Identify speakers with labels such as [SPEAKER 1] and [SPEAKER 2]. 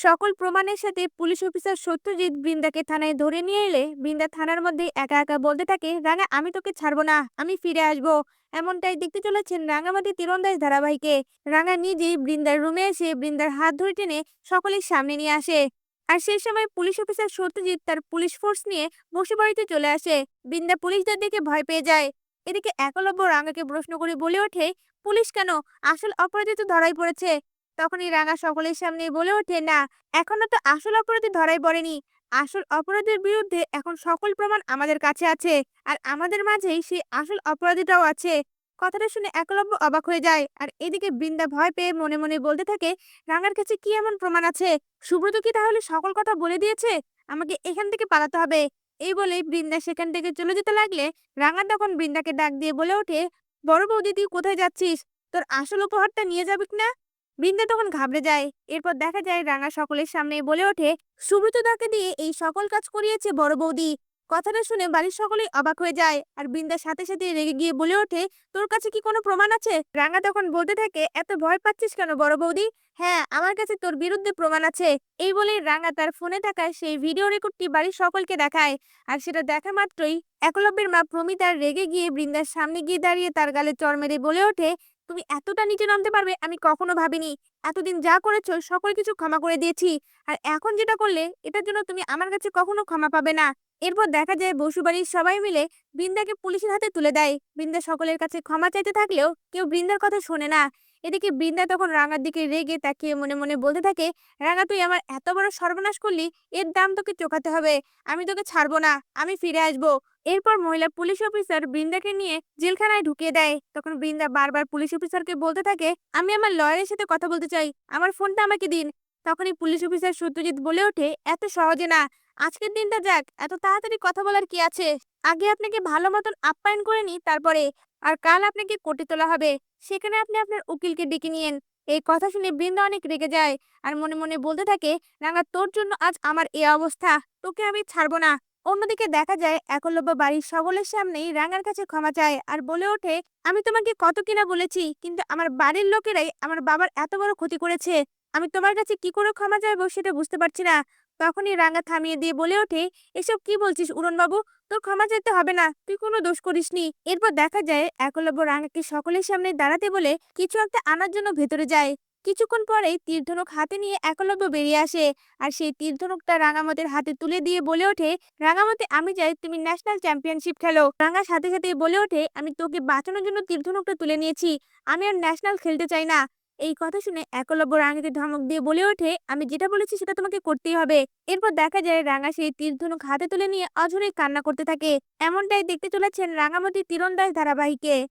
[SPEAKER 1] সকল প্রমাণের সাথে পুলিশ অফিসার সত্যজিৎ বৃন্দাকে থানায় ধরে নিয়ে এলে বৃন্দা থানার মধ্যে একা একা বলতে থাকে, রাঙা, আমি তোকে ছাড়বো না, আমি ফিরে আসব। এমনটাই দেখতে চলেছেন রাঙামাটি তীরন্দাজ ধারাবাহিকে। রাঙা নিজেই বৃন্দার রুমে এসে বৃন্দার হাত ধরে টেনে সকলের সামনে নিয়ে আসে। আর সেই সময় পুলিশ অফিসার সত্যজিৎ তার পুলিশ ফোর্স নিয়ে বসে বাড়িতে চলে আসে। বৃন্দা পুলিশদের দেখে ভয় পেয়ে যায়। এদিকে একলব্য রাঙাকে প্রশ্ন করে বলে ওঠে, পুলিশ কেন? আসল অপরাধী তো ধরাই পড়েছে। তখনই রাঙা সকলের সামনে বলে ওঠে, না, এখনও তো আসল অপরাধী ধরাই পড়েনি। আসল অপরাধীর বিরুদ্ধে এখন সকল প্রমাণ আমাদের কাছে আছে আর আমাদের মাঝেই সেই আসল অপরাধীটাও আছে। কথাটা শুনে একলব্য অবাক হয়ে যায় আর এদিকে বৃন্দা ভয় পেয়ে মনে মনে বলতে থাকে, রাঙার কাছে কি এমন প্রমাণ আছে? সুব্রত কি তাহলে সকল কথা বলে দিয়েছে? আমাকে এখান থেকে পালাতে হবে। এই বলেই বৃন্দা সেখান থেকে চলে যেতে লাগলে রাঙা তখন বৃন্দাকে ডাক দিয়ে বলে ওঠে, বড় বৌদি, তুই কোথায় যাচ্ছিস? তোর আসল উপহারটা নিয়ে যাবি না? বৃন্দা তখন ঘাবড়ে যায়। এরপর দেখা যায় রাঙা সকলের সামনে বলে ওঠে, সুব্রত দাকে দিয়ে এই সকল কাজ করিয়েছে বড় বৌদি। কথাটা শুনে বাড়ির সকলেই অবাক হয়ে যায় আর বৃন্দার সাথে সাথে রেগে গিয়ে বলে ওঠে, তোর কাছে কি কোনো প্রমাণ আছে? রাঙা তখন বলতে থাকে, এত ভয় পাচ্ছিস কেন বড় বৌদি? হ্যাঁ আমার কাছে তোর বিরুদ্ধে প্রমাণ আছে। এই বলে রাঙা তার ফোনে থাকা সেই ভিডিও রেকর্ডটি বাড়ির সকলকে দেখায় আর সেটা দেখা মাত্রই একলব্যের মা প্রমিতা রেগে গিয়ে বৃন্দার সামনে গিয়ে দাঁড়িয়ে তার গালে চর মেরে বলে ওঠে তুমি এতটা নিচে নামতে পারবে আমি কখনো ভাবিনি। এতদিন যা করেছ সকল কিছু ক্ষমা করে দিয়েছি। আর এখন যেটা করলে এটার জন্য তুমি আমার কাছে কখনো ক্ষমা পাবে না। এরপর দেখা যায় বসুবাড়ির সবাই মিলে বৃন্দাকে পুলিশের হাতে তুলে দেয়। বৃন্দা সকলের কাছে ক্ষমা চাইতে থাকলেও কেউ বৃন্দার কথা শোনে না। এদিকে বৃন্দা তখন রাঙার দিকে রেগে তাকিয়ে মনে মনে বলতে থাকে, রাঙা, তুই আমার এত বড় সর্বনাশ করলি, এর দাম তোকে চোকাতে হবে। আমি তোকে ছাড়বো না। আমি ফিরে আসব। এরপর মহিলা পুলিশ অফিসার বৃন্দাকে নিয়ে জেলখানায় ঢুকিয়ে দেয়। তখন বৃন্দা বারবার পুলিশ অফিসারকে বলতে থাকে, আমি আমার লয়ারের সাথে কথা বলতে চাই, আমার ফোনটা আমাকে দিন। তখনই পুলিশ অফিসার সত্যজিৎ বলে ওঠে, এত সহজে না, আজকের দিনটা যাক, এত তাড়াতাড়ি কথা বলার কি আছে? আগে আপনাকে ভালো মতন আপ্যায়ন করে নি তারপরে, আর কাল আপনাকে কোর্টে তোলা হবে। সেখানে আপনি আপনার উকিলকে ডেকে নিয়েন। এই কথা শুনে বৃন্দা অনেক রেগে যায়, আর মনে মনে বলতে থাকে, রাঙা, তোর জন্য আজ আমার এ অবস্থা, তোকে আমি ছাড়বো না। অন্যদিকে দেখা যায়, একলব্য বাড়ির সকলের সামনেই রাঙার কাছে ক্ষমা চায় আর বলে ওঠে, আমি তোমাকে কত কিনা বলেছি, কিন্তু আমার বাড়ির লোকেরাই আমার বাবার এত বড় ক্ষতি করেছে। আমি তোমার কাছে কি করে ক্ষমা চাইব সেটা বুঝতে পারছি না। তখনই রাঙা থামিয়ে দিয়ে বলে ওঠে, এসব কি বলছিস উড়নবাবু? তোর ক্ষমা চাইতে হবে না, তুই কোনো দোষ করিসনি। এরপর দেখা যায়, একলব্য রাঙাকে সকলের সামনে দাঁড়াতে বলে কিছু একটা আনার জন্য ভেতরে যায়। কিছুক্ষণ পরেই তীরধনুক হাতে নিয়ে একলব্য বেরিয়ে আসে। আর সেই তীরধনুকটা রাঙামতের হাতে তুলে দিয়ে বলে ওঠে, রাঙামতে আমি চাই তুমি ন্যাশনাল চ্যাম্পিয়নশিপ খেলো। রাঙার সাথে সাথে বলে ওঠে, আমি তোকে বাঁচানোর জন্য তীরধনুকটা তুলে নিয়েছি। আমি আর ন্যাশনাল খেলতে চাই না। এই কথা শুনে একলব্য রাঙাকে ধমক দিয়ে বলে ওঠে, আমি যেটা বলেছি সেটা তোমাকে করতেই হবে। এরপর দেখা যায় রাঙা সেই তীরধনুক হাতে তুলে নিয়ে অঝরে কান্না করতে থাকে। এমনটাই দেখতে চলেছেন রাঙামতি তীরন্দাজ ধারাবাহিকে।